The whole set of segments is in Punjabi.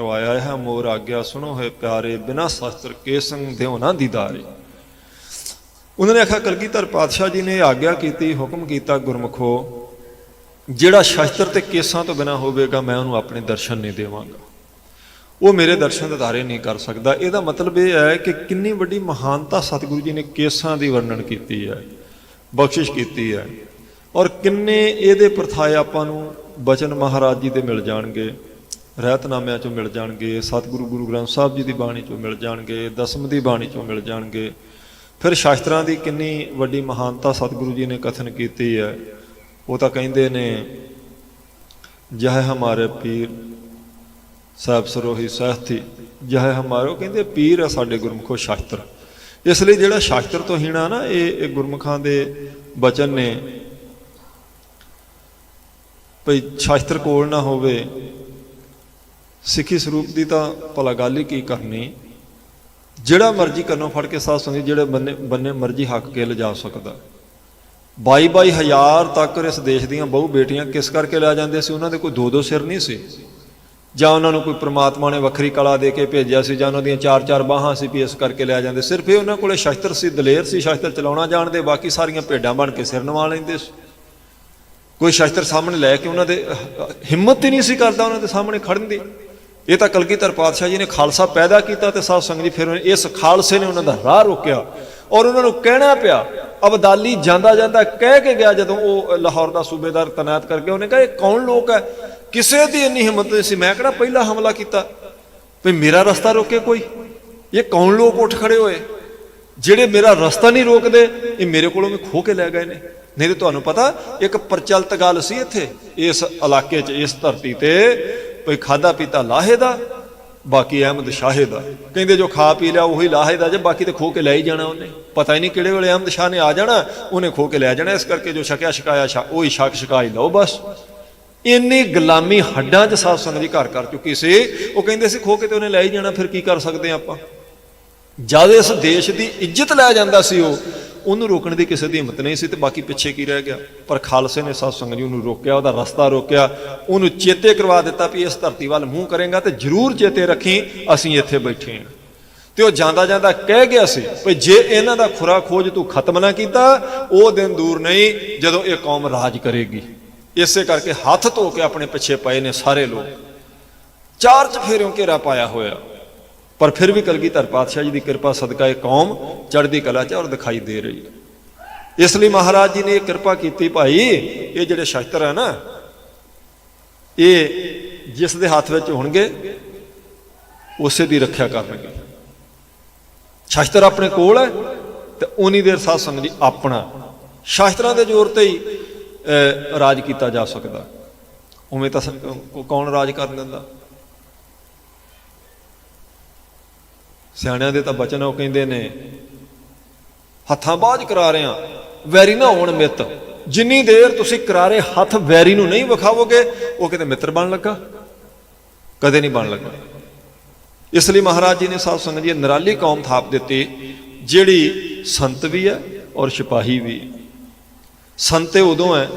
ਕਰਵਾਇਆ ਹੈ, ਮੋਰ ਆਗਿਆ ਸੁਣੋ ਹੈ ਪਿਆਰੇ, ਬਿਨਾ ਸ਼ਸਤਰ ਕੇ ਸੰਗ ਦਿਓ ਨਾ ਦੀਦਾਰੇ। ਉਹਨਾਂ ਨੇ ਆਖਿਆ, ਕਲਗੀਧਰ ਪਾਤਸ਼ਾਹ ਜੀ ਨੇ ਆਗਿਆ ਕੀਤੀ, ਹੁਕਮ ਕੀਤਾ ਗੁਰਮਖੋ, ਜਿਹੜਾ ਸ਼ਸਤਰ ਤੇ ਕੇਸਾਂ ਤੋਂ ਬਿਨਾ ਹੋਵੇਗਾ, ਮੈਂ ਉਹਨੂੰ ਆਪਣੇ ਦਰਸ਼ਨ ਨਹੀਂ ਦੇਵਾਂਗਾ। ਉਹ ਮੇਰੇ ਦਰਸ਼ਨ ਦਿਦਾਰੇ ਨਹੀਂ ਕਰ ਸਕਦਾ। ਇਹਦਾ ਮਤਲਬ ਇਹ ਹੈ ਕਿ ਕਿੰਨੀ ਵੱਡੀ ਮਹਾਨਤਾ ਸਤਿਗੁਰੂ ਜੀ ਨੇ ਕੇਸਾਂ ਦੀ ਵਰਣਨ ਕੀਤੀ ਹੈ, ਬਖਸ਼ਿਸ਼ ਕੀਤੀ ਹੈ, ਔਰ ਕਿੰਨੇ ਇਹਦੇ ਪ੍ਰਥਾਏ ਆਪਾਂ ਨੂੰ ਬਚਨ ਮਹਾਰਾਜ ਜੀ ਦੇ ਮਿਲ ਜਾਣਗੇ। ਰਹਿਤਨਾਮਿਆਂ ਚੋਂ ਮਿਲ ਜਾਣਗੇ, ਸਤਿਗੁਰੂ ਗੁਰੂ ਗ੍ਰੰਥ ਸਾਹਿਬ ਜੀ ਦੀ ਬਾਣੀ ਚੋਂ ਮਿਲ ਜਾਣਗੇ, ਦਸਮ ਦੀ ਬਾਣੀ ਚੋਂ ਮਿਲ ਜਾਣਗੇ। ਫਿਰ ਸ਼ਾਸਤਰਾਂ ਦੀ ਕਿੰਨੀ ਵੱਡੀ ਮਹਾਨਤਾ ਸਤਿਗੁਰੂ ਜੀ ਨੇ ਕਥਨ ਕੀਤੀ ਹੈ, ਉਹ ਤਾਂ ਕਹਿੰਦੇ ਨੇ, ਜਹ ਹਮਾਰੇ ਪੀਰ, ਸਾਹਿਬ ਸਰੋਹੀ ਸਹਿਥੀ, ਜਹ ਹਮਾਰੋ ਕਹਿੰਦੇ ਪੀਰ ਆ ਸਾਡੇ ਗੁਰਮੁਖੋ ਸ਼ਾਸਤਰ। ਇਸ ਲਈ ਜਿਹੜਾ ਸ਼ਾਸਤਰ ਤੋਂ ਹੀਣਾ ਨਾ, ਇਹ ਇਹ ਗੁਰਮੁਖਾਂ ਦੇ ਬਚਨ ਨੇ, ਭਈ ਸ਼ਾਸਤਰ ਕੋਲ ਨਾ ਹੋਵੇ ਸਿੱਖੀ ਸਰੂਪ ਦੀ ਤਾਂ ਭਲਾ ਗੱਲ ਹੀ ਕੀ ਕਰਨੀ? ਜਿਹੜਾ ਮਰਜ਼ੀ ਕੰਨੋਂ ਫੜ ਕੇ ਸਾਧ ਸੰਗਤ ਜਿਹੜੇ ਬੰਨੇ ਬੰਨੇ ਮਰਜ਼ੀ ਹੱਕ ਕੇ ਲਿਜਾ ਸਕਦਾ। 22 22 ਹਜ਼ਾਰ ਤੱਕ ਇਸ ਦੇਸ਼ ਦੀਆਂ ਬਹੁ ਬੇਟੀਆਂ ਕਿਸ ਕਰਕੇ ਲੈ ਜਾਂਦੇ ਸੀ? ਉਹਨਾਂ ਦੇ ਕੋਈ ਦੋ ਦੋ ਸਿਰ ਨਹੀਂ ਸੀ। ਜਾਂ ਉਹਨਾਂ ਨੂੰ ਕੋਈ ਪ੍ਰਮਾਤਮਾ ਨੇ ਵੱਖਰੀ ਕਲਾ ਦੇ ਕੇ ਭੇਜਿਆ ਸੀ, ਜਾਂ ਉਹਨਾਂ ਦੀਆਂ ਚਾਰ ਚਾਰ ਬਾਹਾਂ ਸੀ ਵੀ ਇਸ ਕਰਕੇ ਲੈ ਜਾਂਦੇ। ਸਿਰਫ ਇਹ ਉਹਨਾਂ ਕੋਲੇ ਸ਼ਸਤਰ ਸੀ, ਦਲੇਰ ਸੀ, ਸ਼ਸਤਰ ਚਲਾਉਣਾ ਜਾਣਦੇ, ਬਾਕੀ ਸਾਰੀਆਂ ਭੇਡਾਂ ਬਣ ਕੇ ਸਿਰ ਨਵਾ ਲੈਂਦੇ ਸੀ। ਕੋਈ ਸ਼ਸਤਰ ਸਾਹਮਣੇ ਲੈ ਕੇ ਉਹਨਾਂ ਦੇ ਹਿੰਮਤ ਹੀ ਨਹੀਂ ਸੀ ਕਰਦਾ ਉਹਨਾਂ ਦੇ ਸਾਹਮਣੇ ਖੜਨ ਦੀ। ਇਹ ਤਾਂ ਕਲਗੀਧਰ ਪਾਤਸ਼ਾਹ ਜੀ ਨੇ ਖਾਲਸਾ ਪੈਦਾ ਕੀਤਾ ਤੇ ਸਾਧ ਸੰਗਤ ਜੀ ਫਿਰ ਇਸ ਖਾਲਸੇ ਨੇ ਉਹਨਾਂ ਦਾ ਰਾਹ ਰੋਕਿਆ। ਔਰ ਉਹਨਾਂ ਨੂੰ ਕਹਿਣਾ ਪਿਆ, ਅਬਦਾਲੀ ਜਾਂਦਾ ਜਾਂਦਾ ਕਹਿ ਕੇ ਗਿਆ ਜਦੋਂ ਉਹ ਲਾਹੌਰ ਦਾ ਸੂਬੇਦਾਰ ਤਨਾਤ ਕਰਕੇ ਉਹਨੇ ਕਿਹਾ, ਇਹ ਕੌਣ ਲੋਕ ਹੈ? ਕਿਸੇ ਦੀ ਇੰਨੀ ਹਿੰਮਤ ਨਹੀਂ ਸੀ। ਮੈਂ ਕਿਹੜਾ ਪਹਿਲਾ ਹਮਲਾ ਕੀਤਾ? ਵੀ ਮੇਰਾ ਰਸਤਾ ਰੋਕੇ ਕੋਈ? ਇਹ ਕੌਣ ਲੋਕ ਉੱਠ ਖੜੇ ਹੋਏ? ਜਿਹੜੇ ਮੇਰਾ ਰਸਤਾ ਨਹੀਂ ਰੋਕਦੇ, ਇਹ ਮੇਰੇ ਕੋਲੋਂ ਵੀ ਖੋ ਕੇ ਲੈ ਗਏ ਨੇ। ਨਹੀਂ ਤੇ ਤੁਹਾਨੂੰ ਪਤਾ, ਇੱਕ ਪ੍ਰਚਲਿਤ ਗੱਲ ਸੀ ਇੱਥੇ, ਇਸ ਇਲਾਕੇ 'ਚ, ਇਸ ਧਰਤੀ ਤੇ ਕੋਈ ਖਾਦਾ ਪੀਤਾ ਲਾਹੇ ਦਾ, ਬਾਕੀ ਅਹਿਮਦ ਸ਼ਾਹੇ ਦਾ। ਕਹਿੰਦੇ ਜੋ ਖਾ ਪੀ ਲਿਆ ਉਹੀ ਲਾਹੇ ਦਾ ਜੇ, ਬਾਕੀ ਤੇ ਖੋ ਕੇ ਲੈ ਹੀ ਜਾਣਾ ਉਹਨੇ। ਪਤਾ ਹੀ ਨਹੀਂ ਕਿਹੜੇ ਵੇਲੇ ਅਹਿਮਦ ਸ਼ਾਹ ਨੇ ਆ ਜਾਣਾ, ਉਹਨੇ ਖੋ ਕੇ ਲੈ ਜਾਣਾ। ਇਸ ਕਰਕੇ ਜੋ ਛਕਿਆ ਛਕਾਇਆ ਛਾ ਉਹੀ ਛਕ ਛਕਾਈ ਲਓ ਬਸ। ਇੰਨੀ ਗੁਲਾਮੀ ਹੱਡਾਂ 'ਚ ਸਾਧ ਸੰਗਤ ਦੀ ਘਰ ਕਰ ਚੁੱਕੀ ਸੀ। ਉਹ ਕਹਿੰਦੇ ਸੀ ਖੋ ਕੇ ਤੇ ਉਹਨੇ ਲੈ ਹੀ ਜਾਣਾ, ਫਿਰ ਕੀ ਕਰ ਸਕਦੇ ਆਪਾਂ? ਜਦ ਇਸ ਦੇਸ਼ ਦੀ ਇੱਜ਼ਤ ਲੈ ਜਾਂਦਾ ਸੀ ਉਹ ਉਹਨੂੰ ਰੋਕਣ ਦੀ ਕਿਸੇ ਦੀ ਹਿੰਮਤ ਨਹੀਂ ਸੀ ਤੇ ਬਾਕੀ ਪਿੱਛੇ ਕੀ ਰਹਿ ਗਿਆ? ਪਰ ਖਾਲਸੇ ਨੇ ਸਾਧ ਸੰਗਤ ਜੀ ਉਹਨੂੰ ਰੋਕਿਆ, ਉਹਦਾ ਰਸਤਾ ਰੋਕਿਆ, ਉਹਨੂੰ ਚੇਤੇ ਕਰਵਾ ਦਿੱਤਾ ਵੀ ਇਸ ਧਰਤੀ ਵੱਲ ਮੂੰਹ ਕਰੇਗਾ ਤੇ ਜ਼ਰੂਰ ਚੇਤੇ ਰੱਖੀ, ਅਸੀਂ ਇੱਥੇ ਬੈਠੇ ਹਾਂ। ਤੇ ਉਹ ਜਾਂਦਾ ਜਾਂਦਾ ਕਹਿ ਗਿਆ ਸੀ ਵੀ ਜੇ ਇਹਨਾਂ ਦਾ ਖੁਰਾ ਖੋਜ ਤੂੰ ਖਤਮ ਨਾ ਕੀਤਾ, ਉਹ ਦਿਨ ਦੂਰ ਨਹੀਂ ਜਦੋਂ ਇਹ ਕੌਮ ਰਾਜ ਕਰੇਗੀ। ਇਸੇ ਕਰਕੇ ਹੱਥ ਧੋ ਕੇ ਆਪਣੇ ਪਿੱਛੇ ਪਏ ਨੇ ਸਾਰੇ ਲੋਕ। ਚਾਰ ਚਫੇਰਿਓਂ ਘੇਰਾ ਪਾਇਆ ਹੋਇਆ। ਪਰ ਫਿਰ ਵੀ ਕਲਗੀਧਰ ਪਾਤਸ਼ਾਹ ਜੀ ਦੀ ਕਿਰਪਾ ਸਦਕਾ ਇਹ ਕੌਮ ਚੜ੍ਹਦੀ ਕਲਾ 'ਚ ਔਰ ਦਿਖਾਈ ਦੇ ਰਹੀ ਹੈ। ਇਸ ਲਈ ਮਹਾਰਾਜ ਜੀ ਨੇ ਇਹ ਕਿਰਪਾ ਕੀਤੀ ਭਾਈ ਇਹ ਜਿਹੜੇ ਸ਼ਸਤਰ ਹੈ ਨਾ ਇਹ ਜਿਸ ਦੇ ਹੱਥ ਵਿੱਚ ਹੋਣਗੇ ਉਸੇ ਦੀ ਰੱਖਿਆ ਕਰਨਗੇ। ਸ਼ਸਤਰ ਆਪਣੇ ਕੋਲ ਹੈ ਤੇ ਉਨੀ ਦੇਰ ਸਾਧ ਸੰਗਤ ਜੀ ਆਪਣਾ। ਸ਼ਸਤਰਾਂ ਦੇ ਜ਼ੋਰ ਤੇ ਹੀ ਅਹ, ਰਾਜ ਕੀਤਾ ਜਾ ਸਕਦਾ। ਉਵੇਂ ਤਾਂ ਕੌਣ ਰਾਜ ਕਰਨ ਦਿੰਦਾ? ਸਿਆਣਿਆਂ ਦੇ ਤਾਂ ਬਚਨ ਉਹ ਕਹਿੰਦੇ ਨੇ, ਹੱਥਾਂ ਬਾਝ ਕਰਾ ਰਿਆਂ ਵੈਰੀ ਨਾ ਹੋਣ ਮਿੱਤ। ਜਿੰਨੀ ਦੇਰ ਤੁਸੀਂ ਕਰਾਰੇ ਹੱਥ ਵੈਰੀ ਨੂੰ ਨਹੀਂ ਵਿਖਾਵੋਗੇ, ਉਹ ਕਿਤੇ ਮਿੱਤਰ ਬਣ ਲੱਗਾ? ਕਦੇ ਨਹੀਂ ਬਣ ਲੱਗਾ। ਇਸ ਲਈ ਮਹਾਰਾਜ ਜੀ ਨੇ ਸਾਧ ਸੰਗਤ ਜੀ ਨਿਰਾਲੀ ਕੌਮ ਥਾਪ ਦਿੱਤੀ, ਜਿਹੜੀ ਸੰਤ ਵੀ ਹੈ ਔਰ ਸਿਪਾਹੀ ਵੀ ਸੰਤ ਇਹ ਉਦੋਂ ਹੈ,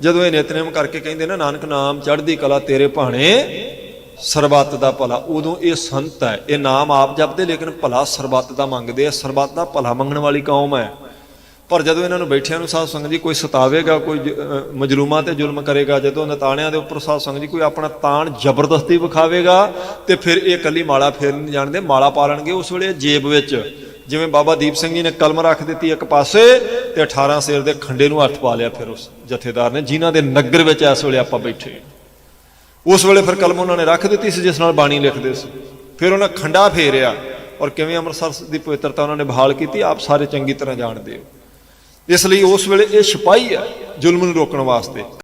ਜਦੋਂ ਇਹ ਨਿਤਨੇਮ ਕਰਕੇ ਕਹਿੰਦੇ ਨਾ, ਨਾਨਕ ਨਾਮ ਚੜ੍ਹਦੀ ਕਲਾ ਤੇਰੇ ਭਾਣੇ ਸਰਬੱਤ ਦਾ ਭਲਾ, ਉਦੋਂ ਇਹ ਸੰਤ ਹੈ, ਇਹ ਨਾਮ ਆਪ ਜਪਦੇ, ਲੇਕਿਨ ਭਲਾ ਸਰਬੱਤ ਦਾ ਮੰਗਦੇ ਆ। ਸਰਬੱਤ ਦਾ ਭਲਾ ਮੰਗਣ ਵਾਲੀ ਕੌਮ ਹੈ। ਪਰ ਜਦੋਂ ਇਹਨਾਂ ਨੂੰ ਬੈਠਿਆਂ ਨੂੰ ਸਾਧ ਸੰਗਤ ਜੀ ਕੋਈ ਸਤਾਵੇਗਾ, ਕੋਈ ਜ- ਮਜਲੂਮਾਂ ਤੇ ਜ਼ੁਲਮ ਕਰੇਗਾ, ਜਦੋਂ ਨਤਾਣਿਆਂ ਦੇ ਉੱਪਰ ਸਾਧ ਸੰਗਤ ਜੀ ਕੋਈ ਆਪਣਾ ਤਾਣ ਜ਼ਬਰਦਸਤੀ ਵਿਖਾਵੇਗਾ, ਤੇ ਫਿਰ ਇਹ ਕੱਲੀ ਮਾਲਾ ਫੇਰ ਨਹੀਂ ਜਾਣਦੇ, ਮਾਲਾ ਪਾਲਣਗੇ ਉਸ ਵੇਲੇ ਜੇਬ ਵਿੱਚ। ਜਿਵੇਂ ਬਾਬਾ ਦੀਪ ਸਿੰਘ ਜੀ ਨੇ ਕਲਮ ਰੱਖ ਦਿੱਤੀ ਇੱਕ ਪਾਸੇ, ਤੇ 18 ਸਿਰ ਦੇ ਖੰਡੇ ਨੂੰ ਹੱਥ ਪਾ ਲਿਆ ਫਿਰ ਉਸ ਜਥੇਦਾਰ ਨੇ, ਜਿਨ੍ਹਾਂ ਦੇ ਨਗਰ ਵਿੱਚ ਇਸ ਵੇਲੇ ਆਪਾਂ ਬੈਠੇ ਉਸ ਵੇਲੇ ਫਿਰ ਕਲਮ ਉਹਨਾਂ ਨੇ ਰੱਖ ਦਿੱਤੀ ਸੀ, ਜਿਸ ਨਾਲ ਬਾਣੀ ਲਿਖਦੇ ਸੀ। ਫਿਰ ਉਹਨਾਂ ਖੰਡਾ ਫੇਰਿਆ ਔਰ ਕਿਵੇਂ ਅੰਮ੍ਰਿਤਸਰ ਦੀ ਪਵਿੱਤਰਤਾ ਉਹਨਾਂ ਨੇ ਬਹਾਲ ਕੀਤੀ, ਆਪ ਸਾਰੇ ਚੰਗੀ ਤਰ੍ਹਾਂ ਜਾਣਦੇ ਹੋ। ਇਸ ਲਈ ਉਸ ਵੇਲੇ ਇਹ ਸਿਪਾਹੀ ਹੈ, ਜ਼ੁਲਮ ਨੂੰ ਰੋਕਣ ਵਾਸਤੇ।